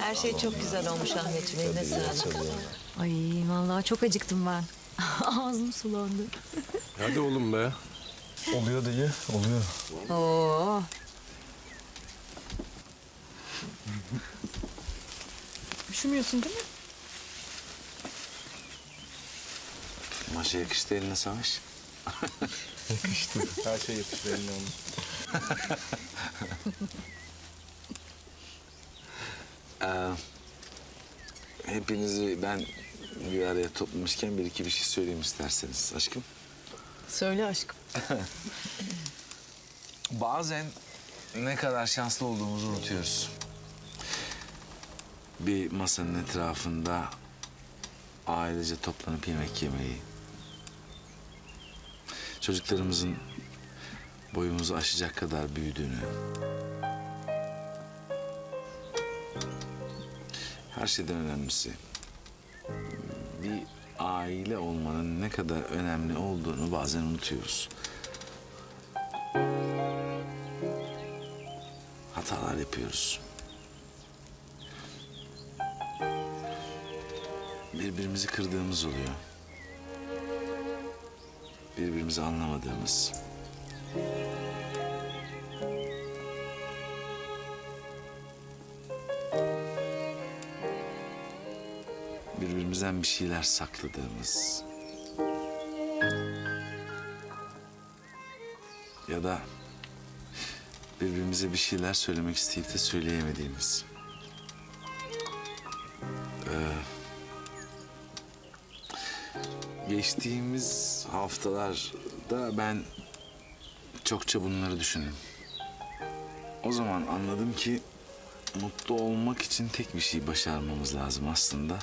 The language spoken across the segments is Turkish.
Her şey çok güzel olmuş Ahmetciğim. Eline sağlık. Ay vallahi çok acıktım ben. Ağzım sulandı. Hadi oğlum be. Oluyor dayı, oluyor. Oo. Üşümüyorsun değil mi? Maşa yakıştı eline savaş. Yakıştı. Her şey yakıştı eline onun. Ee, hepinizi ben bir araya toplamışken bir iki bir şey söyleyeyim isterseniz aşkım. Söyle aşkım. Bazen ne kadar şanslı olduğumuzu unutuyoruz. Bir masanın etrafında ailece toplanıp yemek yemeyi, çocuklarımızın boyumuzu aşacak kadar büyüdüğünü, her şeyden önemlisi bir aile olmanın ne kadar önemli olduğunu bazen unutuyoruz. hatalar yapıyoruz. Birbirimizi kırdığımız oluyor. Birbirimizi anlamadığımız. Birbirimizden bir şeyler sakladığımız. Ya da birbirimize bir şeyler söylemek isteyip de söyleyemediğimiz. Ee, geçtiğimiz haftalarda ben çokça bunları düşündüm. O zaman anladım ki mutlu olmak için tek bir şey başarmamız lazım aslında.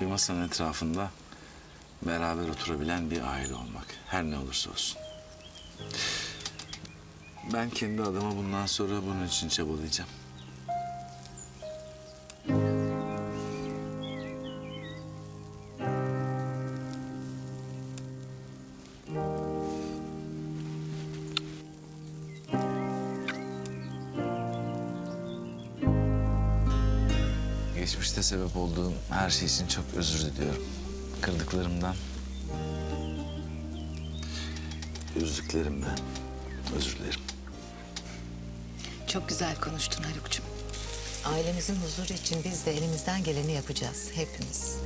Bir masanın etrafında beraber oturabilen bir aile olmak. Her ne olursa olsun. Ben kendi adıma bundan sonra bunun için çabalayacağım. Geçmişte sebep olduğum her şey için çok özür diliyorum. Kırdıklarımdan, üzdüklerimden özür dilerim. Çok güzel konuştun Haluk'cum. Ailemizin huzuru için biz de elimizden geleni yapacağız. Hepimiz.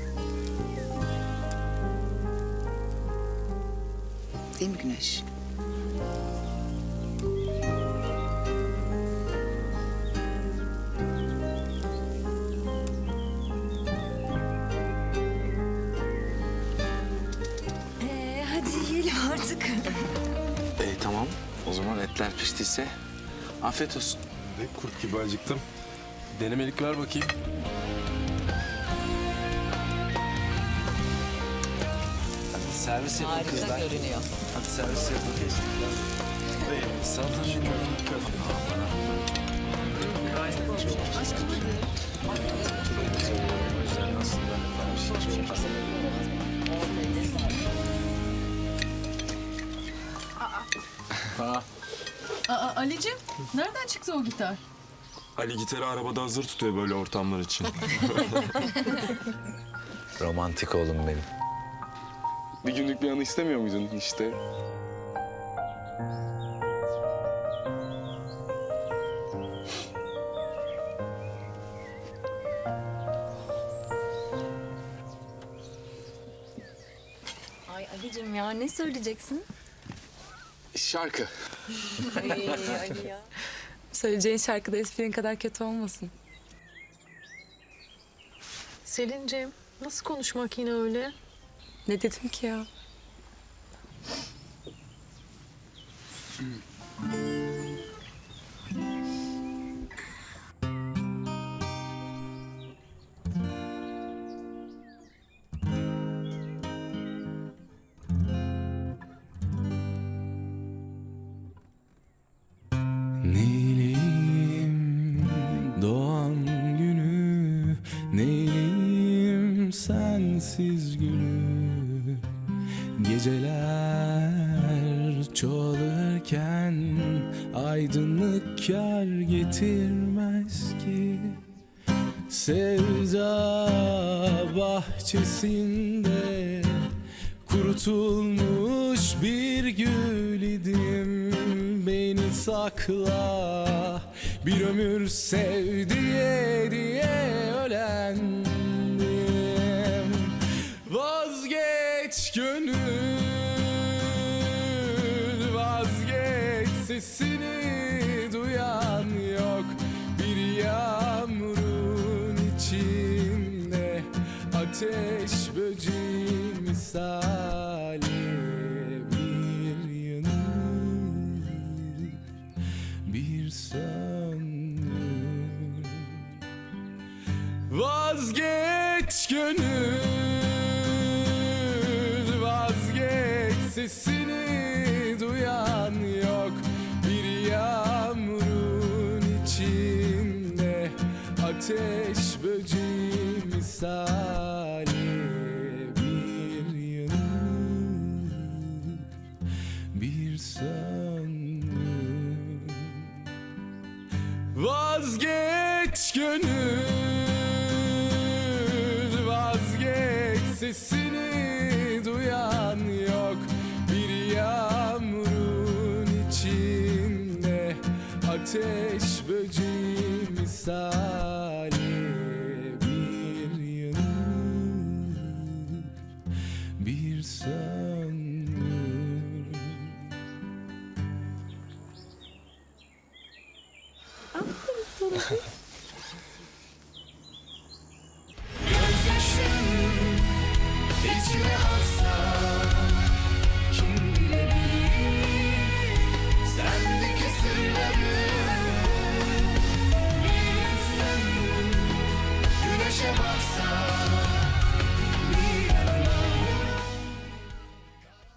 Değil mi Güneş? Artık. E, tamam. O zaman etler piştiyse afiyet olsun. Ne kurt gibi acıktım. Denemelik ver bakayım. Hadi servis yapın Harika kızlar. görünüyor. Hadi servis yapın. Salata Aa, Ali'cim nereden çıktı o gitar? Ali gitarı arabada hazır tutuyor böyle ortamlar için. Romantik oğlum benim. bir günlük bir anı istemiyor muydun işte? Ay Ali'cim ya ne söyleyeceksin? Şarkı. Söyleyeceğin şarkıda esprin kadar kötü olmasın. Selin'ciğim nasıl konuşmak yine öyle? Ne dedim ki ya? Neyleyim doğan günü Neyleyim sensiz gülü. Geceler çoğalırken Aydınlık kar getirmez ki. Sevda bahçesinde Kurutulmuş bir Beni sakla bir ömür sev diye diye ölendim. Vazgeç gönül vazgeç sesini duyan yok. Bir yağmurun içinde ateş böceği misali Vazgeç gönül Vazgeç sesini duyan yok. Bir yağmurun içinde Ateş böceği misali Bir yanır bir söndür Vazgeç gönül sesini duyan yok. Bir yağmurun içinde ateş böceği misali Bir yanır, bir söndür